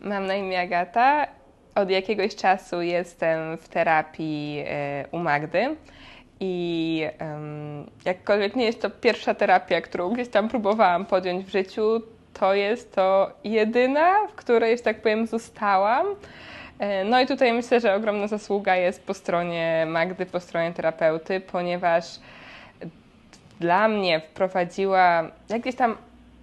Mam na imię Agata. Od jakiegoś czasu jestem w terapii e, u Magdy. I em, jakkolwiek nie jest to pierwsza terapia, którą gdzieś tam próbowałam podjąć w życiu, to jest to jedyna, w której, że tak powiem, zostałam. E, No i tutaj myślę, że ogromna zasługa jest po stronie Magdy, po stronie terapeuty, ponieważ dla mnie wprowadziła, jak gdzieś tam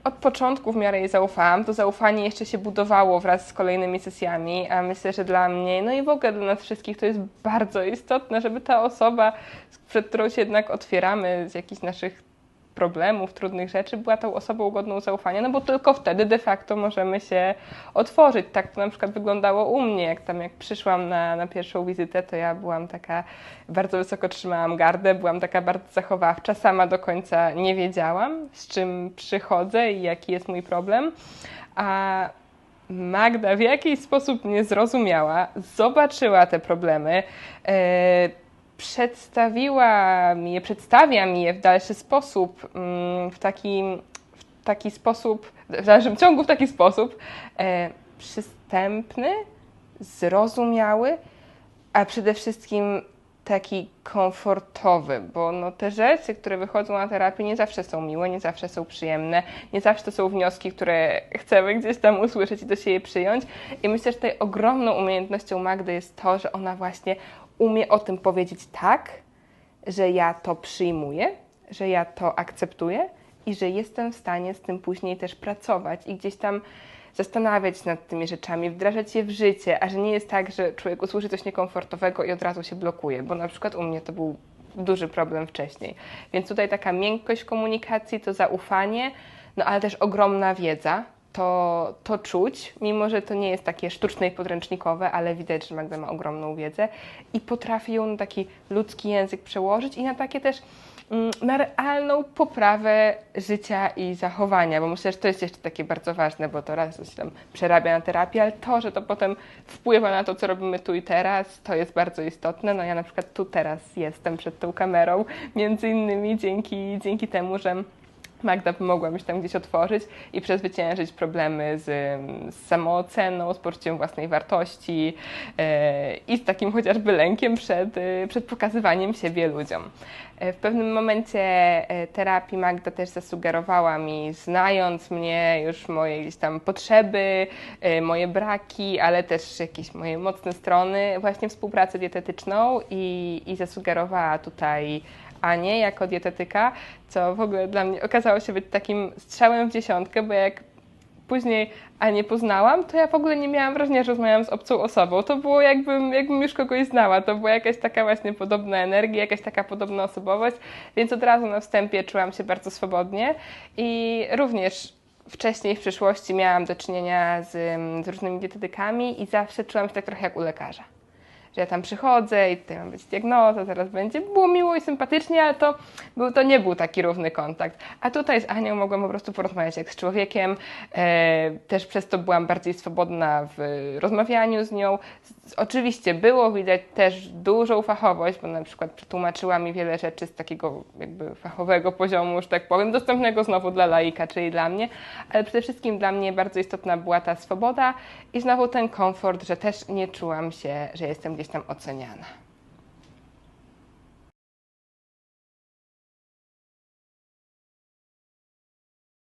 od początku w miarę jej zaufałam, to zaufanie jeszcze się budowało wraz z kolejnymi sesjami, a myślę, że dla mnie, no i w ogóle dla nas wszystkich to jest bardzo istotne, żeby ta osoba, przed którą się jednak otwieramy z jakichś naszych problemów, trudnych rzeczy, była tą osobą godną zaufania, no bo tylko wtedy de facto możemy się otworzyć. Tak to na przykład wyglądało u mnie, jak tam jak przyszłam na, na pierwszą wizytę, to ja byłam taka, bardzo wysoko trzymałam gardę, byłam taka bardzo zachowawcza, sama do końca nie wiedziałam, z czym przychodzę i jaki jest mój problem, a Magda w jakiś sposób mnie zrozumiała, zobaczyła te problemy, e, przedstawiła mi je, przedstawia mi je w dalszy sposób, mm, w taki, w taki sposób, w dalszym ciągu w taki sposób e, przystępny, zrozumiały, a przede wszystkim taki komfortowy, bo no te rzeczy, które wychodzą na terapię, nie zawsze są miłe, nie zawsze są przyjemne, nie zawsze to są wnioski, które chcemy gdzieś tam usłyszeć i do siebie przyjąć. I myślę, że tutaj ogromną umiejętnością Magdy jest to, że ona właśnie umie o tym powiedzieć tak, że ja to przyjmuję, że ja to akceptuję i że jestem w stanie z tym później też pracować i gdzieś tam zastanawiać się nad tymi rzeczami, wdrażać je w życie, a że nie jest tak, że człowiek usłyszy coś niekomfortowego i od razu się blokuje, bo na przykład u mnie to był duży problem wcześniej. Więc tutaj taka miękkość komunikacji, to zaufanie, no ale też ogromna wiedza, to, to czuć, mimo że to nie jest takie sztuczne i podręcznikowe, ale widać, że Magda ma ogromną wiedzę i potrafi ją na taki ludzki język przełożyć i na takie też mm, na realną poprawę życia i zachowania, bo myślę, że to jest jeszcze takie bardzo ważne, bo to raz się tam przerabia na terapię, ale to, że to potem wpływa na to, co robimy tu i teraz, to jest bardzo istotne. No ja na przykład tu teraz jestem przed tą kamerą, między innymi dzięki, dzięki temu, że Magda pomogła mi się tam gdzieś otworzyć i przezwyciężyć problemy z, z samooceną, z poczuciem własnej wartości e, i z takim chociażby lękiem przed, e, przed pokazywaniem siebie ludziom. E, w pewnym momencie e, terapii Magda też zasugerowała mi, znając mnie, już moje gdzieś tam potrzeby, e, moje braki, ale też jakieś moje mocne strony, właśnie współpracę dietetyczną i, i zasugerowała tutaj Anię jako dietetyka, co w ogóle dla mnie okazało się być takim strzałem w dziesiątkę, bo jak później Anię poznałam, to ja w ogóle nie miałam wrażenia, że rozmawiałam z obcą osobą. To było jakbym, jakbym już kogoś znała. To była jakaś taka właśnie podobna energia, jakaś taka podobna osobowość, więc od razu na wstępie czułam się bardzo swobodnie i również wcześniej w przyszłości miałam do czynienia z, z różnymi dietetykami i zawsze czułam się tak trochę jak u lekarza że ja tam przychodzę i tutaj ma być diagnoza, zaraz będzie. Było miło i sympatycznie, ale to, był, to nie był taki równy kontakt. A tutaj z Anią mogłam po prostu porozmawiać jak z człowiekiem. E, też przez to byłam bardziej swobodna w rozmawianiu z nią. Oczywiście było widać też dużą fachowość, bo na przykład przetłumaczyła mi wiele rzeczy z takiego jakby fachowego poziomu, że tak powiem, dostępnego znowu dla laika, czyli dla mnie, ale przede wszystkim dla mnie bardzo istotna była ta swoboda i znowu ten komfort, że też nie czułam się, że jestem tam oceniana.